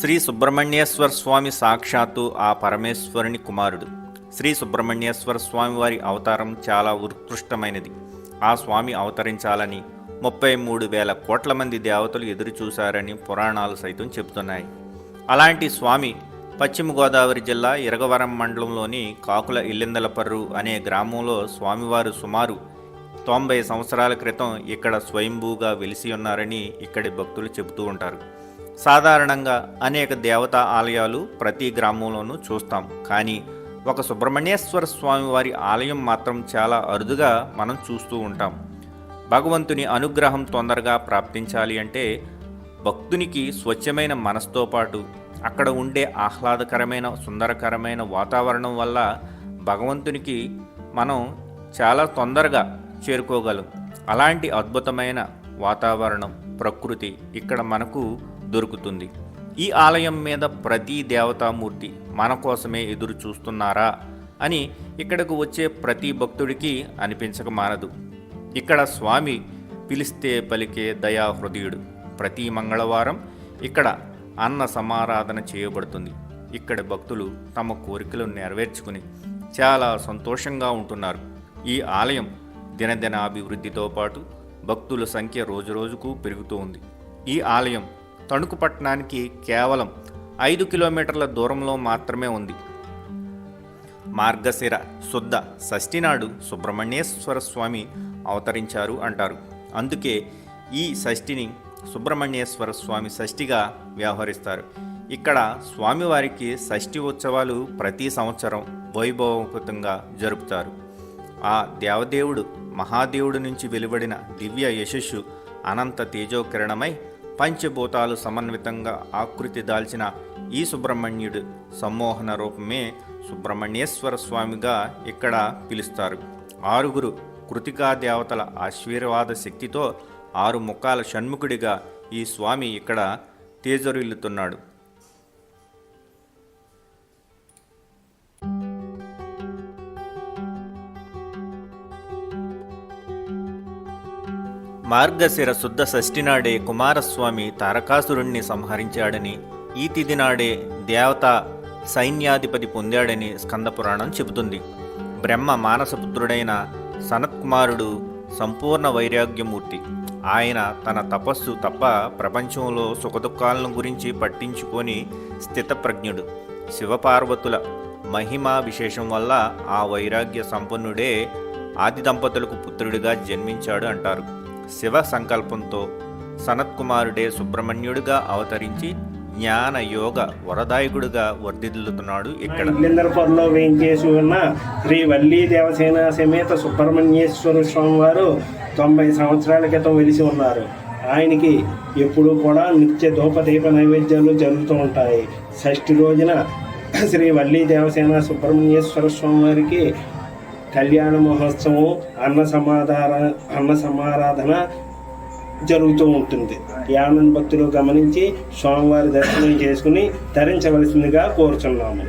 శ్రీ సుబ్రహ్మణ్యేశ్వర స్వామి సాక్షాత్తు ఆ పరమేశ్వరుని కుమారుడు. శ్రీ సుబ్రహ్మణ్యేశ్వర స్వామి వారి అవతారం చాలా ఉత్కృష్టమైనది. ఆ స్వామి అవతరించాలని ముప్పై మూడు వేల కోట్ల మంది దేవతలు ఎదురు చూశారని పురాణాలు సైతం చెబుతున్నాయి. అలాంటి స్వామి పశ్చిమ గోదావరి జిల్లా ఇరగవరం మండలంలోని కాకుల ఇల్లిందలపర్రు అనే గ్రామంలో స్వామివారు సుమారు తొంభై సంవత్సరాల క్రితం ఇక్కడ స్వయంభూగా వెలిసి ఉన్నారని ఇక్కడి భక్తులు చెబుతూ ఉంటారు. సాధారణంగా అనేక దేవతా ఆలయాలు ప్రతి గ్రామంలోనూ చూస్తాం. కానీ ఒక సుబ్రహ్మణ్యేశ్వర స్వామి వారి ఆలయం మాత్రం చాలా అరుదుగా మనం చూస్తూ ఉంటాం. భగవంతుని అనుగ్రహం తొందరగా ప్రాప్తించాలి అంటే భక్తునికి స్వచ్ఛమైన మనసుతో పాటు అక్కడ ఉండే ఆహ్లాదకరమైన సుందరకరమైన వాతావరణం వల్ల భగవంతునికి మనం చాలా తొందరగా చేరుకోగలం. అలాంటి అద్భుతమైన వాతావరణం ప్రకృతి ఇక్కడ మనకు దొరుకుతుంది. ఈ ఆలయం మీద ప్రతి దేవతామూర్తి మన కోసమే ఎదురు చూస్తున్నారా అని ఇక్కడకు వచ్చే ప్రతి భక్తుడికి అనిపించక మానదు. ఇక్కడ స్వామి పిలిస్తే పలికే దయా హృదయుడు ప్రతి మంగళవారం ఇక్కడ అన్న సమారాధన చేయబడుతుంది. ఇక్కడ భక్తులు తమ కోరికలు నెరవేర్చుకుని చాలా సంతోషంగా ఉంటున్నారు. ఈ ఆలయం దినదిన అభివృద్ధితో పాటు భక్తుల సంఖ్య రోజురోజుకు పెరుగుతూ ఉంది. ఈ ఆలయం తణుకు పట్టణానికి కేవలం ఐదు కిలోమీటర్ల దూరంలో మాత్రమే ఉంది. మార్గశిర శుద్ధ షష్ఠినాడు సుబ్రహ్మణ్యేశ్వర స్వామి అవతరించారు అంటారు. అందుకే ఈ షష్ఠిని సుబ్రహ్మణ్యేశ్వర స్వామి షష్ఠిగా వ్యవహరిస్తారు. ఇక్కడ స్వామివారికి షష్ఠి ఉత్సవాలు ప్రతి సంవత్సరం వైభవోపేతంగా జరుపుతారు. ఆ దేవదేవుడు మహాదేవుడి నుంచి వెలువడిన దివ్య యశస్సు అనంత తేజోకిరణమై పంచభూతాలు సమన్వితంగా ఆకృతి దాల్చిన ఈ సుబ్రహ్మణ్యుడు సమ్మోహన రూపమే సుబ్రహ్మణ్యేశ్వర స్వామిగా ఇక్కడ పిలుస్తారు. ఆరుగురు కృతికా దేవతల ఆశీర్వాద శక్తితో ఆరు ముఖాల షణ్ముఖుడిగా ఈ స్వామి ఇక్కడ తేజరిల్లుతున్నాడు. మార్గశిర శుద్ధ షష్ఠి నాడే కుమారస్వామి తారకాసురుణ్ణి సంహరించాడని ఈ తిథి నాడే దేవత సైన్యాధిపతి పొందాడని స్కందపురాణం చెబుతుంది. బ్రహ్మ మానసపుత్రుడైన సనత్కుమారుడు సంపూర్ణ వైరాగ్యమూర్తి. ఆయన తన తపస్సు తప్ప ప్రపంచంలో సుఖదుఖాలను గురించి పట్టించుకొని స్థితప్రజ్ఞుడు. శివపార్వతుల మహిమా విశేషం వల్ల ఆ వైరాగ్య సంపన్నుడే ఆది దంపతులకు పుత్రుడిగా జన్మించాడు అంటారు. శివ సంకల్పంతో సనత్కుమారుడే సుబ్రహ్మణ్యుడిగా అవతరించి జ్ఞాన యోగ వరదాయకుడిగా వర్ధిల్లుతున్నాడు ఇక్కడ. ఇల్లిందరపురంలో వేయించేసి ఉన్న శ్రీ వల్లీ దేవసేన సమేత సుబ్రహ్మణ్యేశ్వర స్వామి వారు తొంభై సంవత్సరాల క్రితం వెలిసి ఉన్నారు. ఆయనకి ఎప్పుడూ కూడా నిత్య దీప నైవేద్యాలు జరుగుతూ ఉంటాయి. షష్ఠి రోజున శ్రీ వల్లీ దేవసేన సుబ్రహ్మణ్యేశ్వర స్వామి వారికి కళ్యాణ మహోత్సవం అన్న సమాధాన అన్న సమారాధన జరుగుతూ ఉంటుంది. యానం భక్తులు గమనించి స్వామివారి దర్శనం చేసుకుని ధరించవలసిందిగా కోరుచున్నాము.